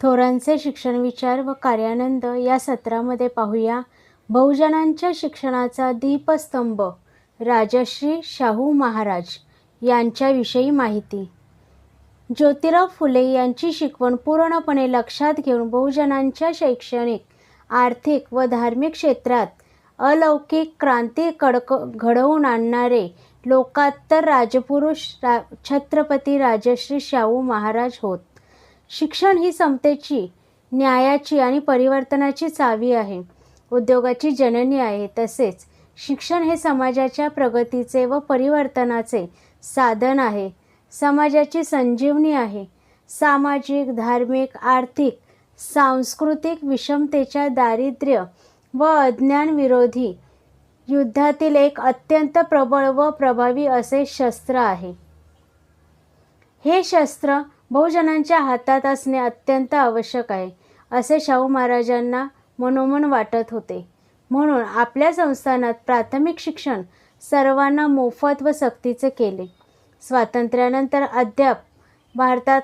थोरांचे शिक्षण विचार व कार्यानंद या सत्रामध्ये पाहूया. बहुजनांच्या शिक्षणाचा दीपस्तंभ राजश्री शाहू महाराज यांच्याविषयी माहिती. ज्योतिराव फुले यांची शिकवण पूर्णपणे लक्षात घेऊन बहुजनांच्या शैक्षणिक आर्थिक व धार्मिक क्षेत्रात अलौकिक क्रांती कडक घडवून आणणारे लोकात्तर राजपुरुष रा छत्रपती राजश्री शाहू महाराज होत. शिक्षण ही समतेची न्यायाची आणि परिवर्तनाची चावी आहे. उद्योगाची जननी आहे. तसेच शिक्षण हे समाजाच्या प्रगतीचे व परिवर्तनाचे साधन आहे. समाजाची संजीवनी आहे. सामाजिक धार्मिक आर्थिक सांस्कृतिक विषमतेच्या दारिद्र्य व अज्ञानविरोधी युद्धातील एक अत्यंत प्रबळ व प्रभावी असे शस्त्र आहे. हे शस्त्र बहुजनांच्या हातात असणे अत्यंत आवश्यक आहे असे शाहू महाराजांना मनोमन वाटत होते. म्हणून आपल्या संस्थानात प्राथमिक शिक्षण सर्वांना मोफत व सक्तीचे केले. स्वातंत्र्यानंतर अद्याप भारतात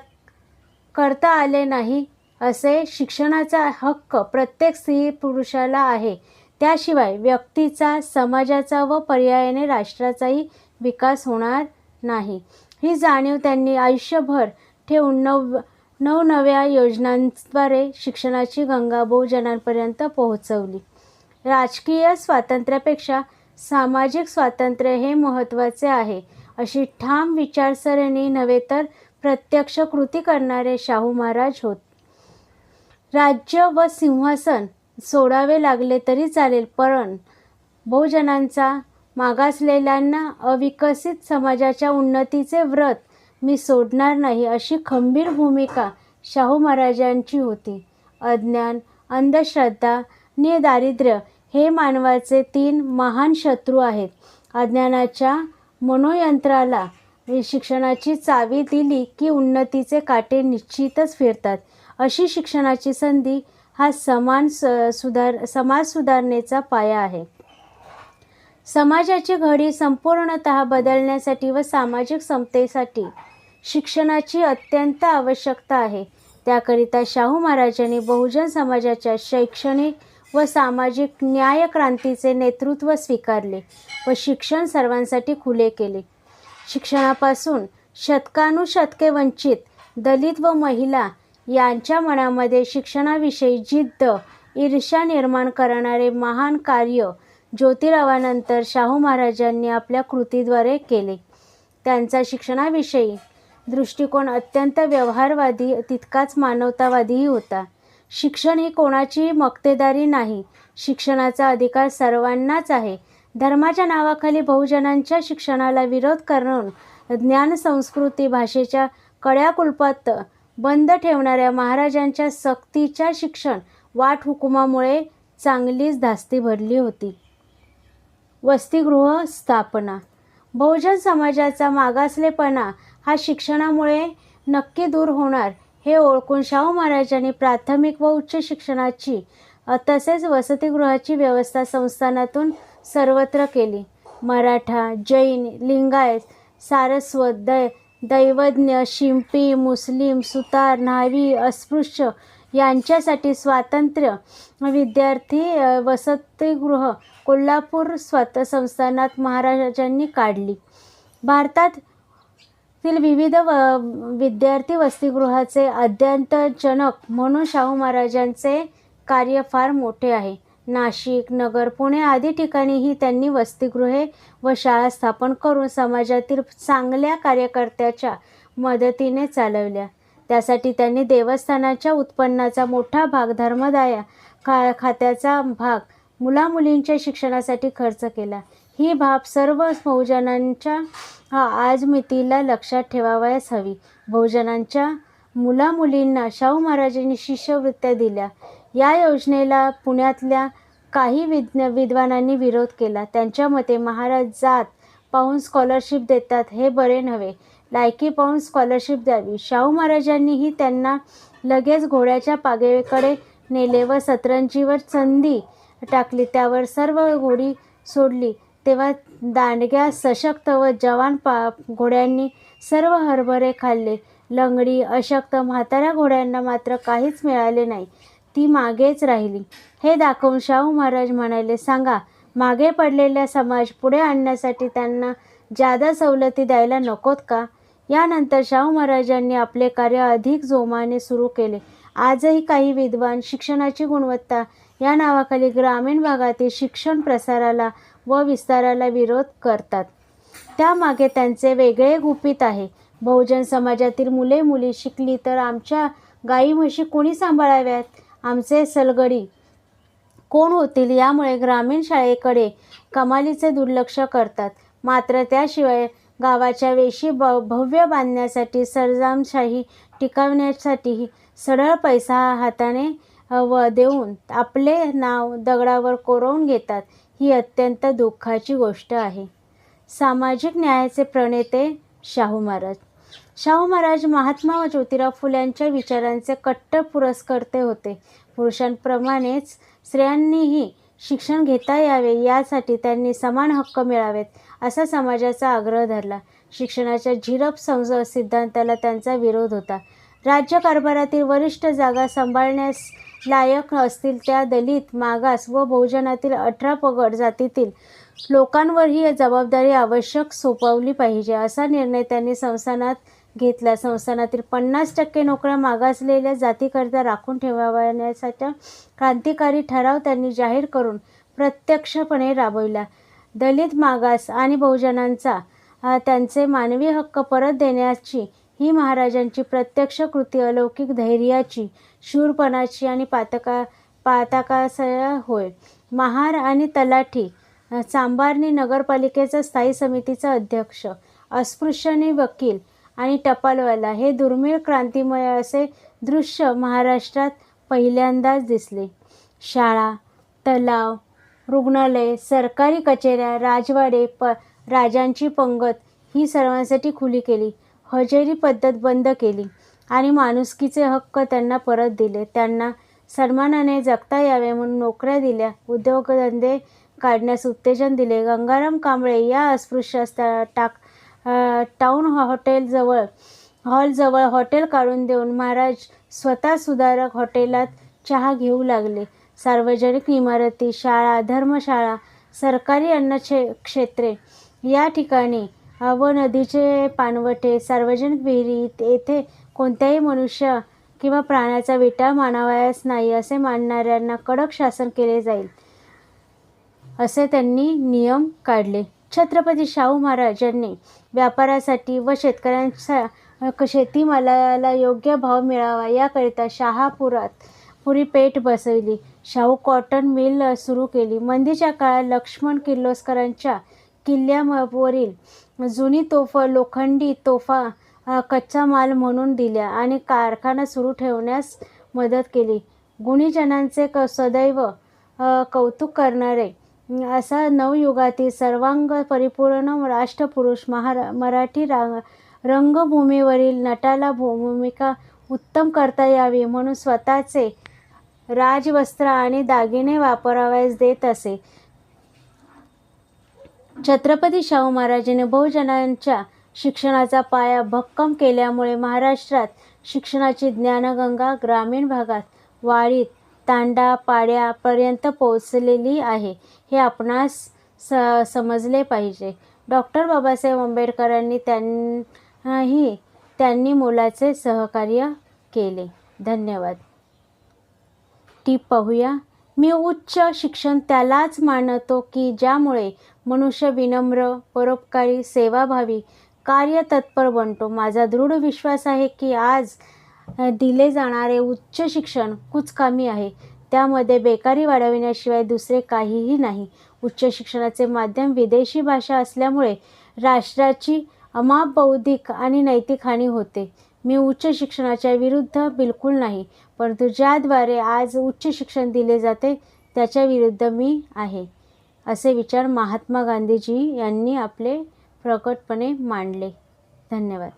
करता आले नाही असे शिक्षणाचा हक्क प्रत्येक स्त्री पुरुषाला आहे. त्याशिवाय व्यक्तीचा समाजाचा व पर्यायाने राष्ट्राचाही विकास होणार नाही. ही जाणीव त्यांनी आयुष्यभर ठेवून नव नवनव्या योजनांद्वारे शिक्षणाची गंगा बहुजनांपर्यंत पोहोचवली. राजकीय स्वातंत्र्यापेक्षा सामाजिक स्वातंत्र्य हे महत्त्वाचे आहे अशी ठाम विचारसरणी नव्हे तर प्रत्यक्ष कृती करणारे शाहू महाराज होत. राज्य व सिंहासन सोडावे लागले तरी चालेल पण बहुजनांचा मागासलेल्यांना अविकसित समाजाच्या उन्नतीचे व्रत मी सोडणार नाही अशी खंबीर भूमिका शाहू महाराजांची होती. अज्ञान अंधश्रद्धा नि दारिद्र्य हे मानवाचे तीन महान शत्रू आहेत. अज्ञानाच्या मनोयंत्राला शिक्षणाची चावी दिली की उन्नतीचे काटे निश्चितच फिरतात. अशी शिक्षणाची संधी हा समान स सुधार समाज सुधारणेचा पाया आहे. समाजाची घडी संपूर्णत बदलण्यासाठी व सामाजिक समतेसाठी शिक्षणाची अत्यंत आवश्यकता आहे. त्याकरिता शाहू महाराजांनी बहुजन समाजाच्या शैक्षणिक व सामाजिक न्याय क्रांतीचे नेतृत्व स्वीकारले व शिक्षण सर्वांसाठी खुले केले. शिक्षणापासून शतकानुशतके वंचित दलित व महिला यांच्या मनामध्ये शिक्षणाविषयी जिद्द ईर्ष्या निर्माण करणारे महान कार्य ज्योतिरावानंतर शाहू महाराजांनी आपल्या कृतीद्वारे केले. त्यांचा शिक्षणाविषयी दृष्टिकोन अत्यंत व्यवहारवादी तितकाच मानवतावादीही होता. शिक्षण ही कोणाची मक्तेदारी नाही. शिक्षणाचा अधिकार सर्वांनाच आहे. धर्माच्या नावाखाली बहुजनांच्या शिक्षणाला विरोध करून ज्ञान संस्कृती भाषेच्या कड्याकुलपात बंद ठेवणाऱ्या महाराजांच्या सक्तीच्या शिक्षण वाट हुकुमामुळे चांगलीच धास्ती भरली होती. वसतिगृह स्थापना. बहुजन समाजाचा मागासलेपणा हा शिक्षणामुळे नक्की दूर होणार हे ओळखून शाहू महाराजांनी प्राथमिक व उच्च शिक्षणाची तसेच वसतिगृहाची व्यवस्था संस्थानातून सर्वत्र केली. मराठा जैन लिंगायत सारस्वत दै दैवज्ञ शिंपी मुस्लिम सुतार न्हावी अस्पृश्य यांच्यासाठी स्वातंत्र्य विद्यार्थी वसतिगृह कोल्हापूर स्वत संस्थानात महाराजांनी काढली. भारतात येथील विविध व विद्यार्थी वसतिगृहाचे अद्यंतजनक म्हणून शाहू महाराजांचे कार्य फार मोठे आहे. नाशिक नगर पुणे आदी ठिकाणीही त्यांनी वसतिगृहे व शाळा स्थापन करून समाजातील चांगल्या कार्यकर्त्याच्या मदतीने चालवल्या. त्यासाठी त्यांनी देवस्थानाच्या उत्पन्नाचा मोठा भाग धर्मदाया खा खात्याचा भाग मुलामुलींच्या शिक्षणासाठी खर्च केला. ही बाब सर्व बहुजनांच्या हा आज मितीला लक्षात ठेवावयास हवी. बहुजनांच्या मुलामुलींना शाहू महाराजांनी शिष्यवृत्त्या दिल्या. या योजनेला पुण्यातल्या काही विज्ञ विद्वानांनी विरोध केला. त्यांच्या मते महाराज जात पाहून स्कॉलरशिप देतात हे बरे नव्हे. लायकी पाहून स्कॉलरशिप द्यावी. शाहू महाराजांनीही त्यांना लगेच घोड्याच्या पागेकडे नेले व सतरंजीवर संधी टाकली. त्यावर सर्व घोडी सोडली. तेव्हा दांडग्या सशक्त व जवान पा घोड्यांनी सर्व हरभरे खाल्ले. लंगडी अशक्त म्हाताऱ्या घोड्यांना मात्र काहीच मिळाले नाही. ती मागेच राहिली. हे दाखवून शाहू महाराज म्हणाले सांगा मागे पडलेल्या समाज पुढे आणण्यासाठी त्यांना जादा सवलती द्यायला नकोत का यानंतर शाहू महाराजांनी आपले कार्य अधिक जोमाने सुरू केले. आजही काही विद्वान शिक्षणाची गुणवत्ता या नावाखाली ग्रामीण भागातील शिक्षण प्रसाराला व विस्ताराला विरोध करतात. त्यामागे त्यांचे वेगळे गुपित आहे. बहुजन समाजातील मुले मुली शिकली तर आमच्या गाई म्हशी कोणी सांभाळाव्यात? आमचे सलगडी कोण होतील यामुळे ग्रामीण शाळेकडे कमालीचे दुर्लक्ष करतात. मात्र त्याशिवाय गावाच्या वेशी ब भव्य बांधण्यासाठी सरजामशाही टिकवण्यासाठीही सरळ पैसा हाताने व देऊन आपले नाव दगडावर कोरवून घेतात. ही अत्यंत दुःखाची गोष्ट आहे. सामाजिक न्यायाचे प्रणेते शाहू महाराज. शाहू महाराज महात्मा व ज्योतिराव फुल्यांच्या विचारांचे कट्टर पुरस्कर्ते होते. पुरुषांप्रमाणेच स्त्रियांनीही शिक्षण घेता यावे यासाठी त्यांनी समान हक्क मिळावेत असा समाजाचा आग्रह धरला. शिक्षणाच्या झिरप समज सिद्धांताला त्यांचा विरोध होता. राज्यकारभारातील वरिष्ठ जागा सांभाळण्यास लायक असतील त्या दलित मागास व बहुजनातील अठरा पगड जातीतील लोकांवर ही जबाबदारी आवश्यक सोपवली पाहिजे असा निर्णय त्यांनी संस्थानात घेतला. संस्थानातील पन्नास टक्के नोकऱ्या मागासलेल्या जातीकरिता राखून ठेवावण्याचा क्रांतिकारी ठराव त्यांनी जाहीर करून प्रत्यक्षपणे राबविला. दलित मागास आणि बहुजनांचा त्यांचे मानवी हक्क परत देण्याची ही महाराजांची प्रत्यक्ष कृती अलौकिक धैर्याची शूरपणाची आणि पातका पाताकासय होय. महार आणि तलाठी सांबारनी नगरपालिकेचा स्थायी समितीचा अध्यक्ष अस्पृश्यने वकील आणि टपालवाला हे दुर्मिळ क्रांतिमय असे दृश्य महाराष्ट्रात पहिल्यांदाच दिसले. शाळा तलाव रुग्णालय सरकारी कचेऱ्या राजवाडे प राजांची पंगत ही सर्वांसाठी खुली केली. हजेरी पद्धत बंद केली आणि माणुसकीचे हक्क त्यांना परत दिले. त्यांना सन्मानाने जगता यावे म्हणून नोकऱ्या दिल्या. उद्योगधंदे काढण्यास उत्तेजन दिले. गंगाराम कांबळे या अस्पृश्य त्या- टाक टाऊन हॉटेलजवळ हॉलजवळ हॉटेल काढून देऊन महाराज स्वतः सुधारक हॉटेलात चहा घेऊ लागले. सार्वजनिक इमारती शाळा धर्मशाळा सरकारी अन्न क्षेत्रे या ठिकाणी व नदीचे पाणवठे सार्वजनिक विहिरी येथे कोणत्याही मनुष्य किंवा प्राण्याचा विटा मानावयास नाही असे मानणाऱ्यांना कडक शासन केले जाईल असे त्यांनी नियम काढले. छत्रपती शाहू महाराजांनी व्यापारासाठी व शेतकऱ्यांचा शेतीमालाला योग्य भाव मिळावा याकरिता शहापुरात पुरी पेठ बसवली. शाहू कॉटन मिल सुरू केली. मंदीच्या काळात लक्ष्मण किर्लोस्करांच्या किल्ल्यावरील जुनी तोफ लोखंडी तोफा कच्चा माल म्हणून दिल्या आणि कारखाना सुरू ठेवण्यास मदत केली. गुणीजनांचे क सदैव कौतुक करणारे असा नवयुगातील सर्वांग परिपूर्ण राष्ट्रपुरुष महारा मराठी रा रंगभूमीवरील नटाला भू भूमिका उत्तम करता यावी म्हणून स्वतःचे राजवस्त्र आणि दागिने वापरावयास देत असे. छत्रपती शाहू महाराजांनी बहुजनांच्या शिक्षणाचा पाया भक्कम केल्यामुळे महाराष्ट्रात शिक्षणाची ज्ञानगंगा ग्रामीण भागात वाळीत तांडा पाड्यापर्यंत पोहोचलेली आहे हे आपणास स समजले पाहिजे. डॉक्टर बाबासाहेब आंबेडकरांनी त्यांनाही त्यांनी मोलाचे सहकार्य केले. धन्यवाद. टीप पाहूया. मी उच्च शिक्षण त्यालाच मानतो की ज्यामुळे मनुष्य विनम्र परोपकारी सेवाभावी कार्यतत्पर बनतो. माझा दृढ विश्वास आहे की आज दिले जाणारे उच्च शिक्षण कुचकामी आहे. त्यामध्ये बेकारी वाढविण्याशिवाय दुसरे काहीही नाही. उच्च शिक्षणाचे माध्यम विदेशी भाषा असल्यामुळे राष्ट्राची अमाप बौद्धिक आणि नैतिक हानी होते. मी उच्च शिक्षणाच्या विरुद्ध बिलकुल नाही परंतु ज्याद्वारे आज उच्च शिक्षण दिले जाते त्याच्या विरुद्ध मी आहे असे विचार महात्मा गांधीजी यांनी आपले प्रकटपणे मांडले. धन्यवाद.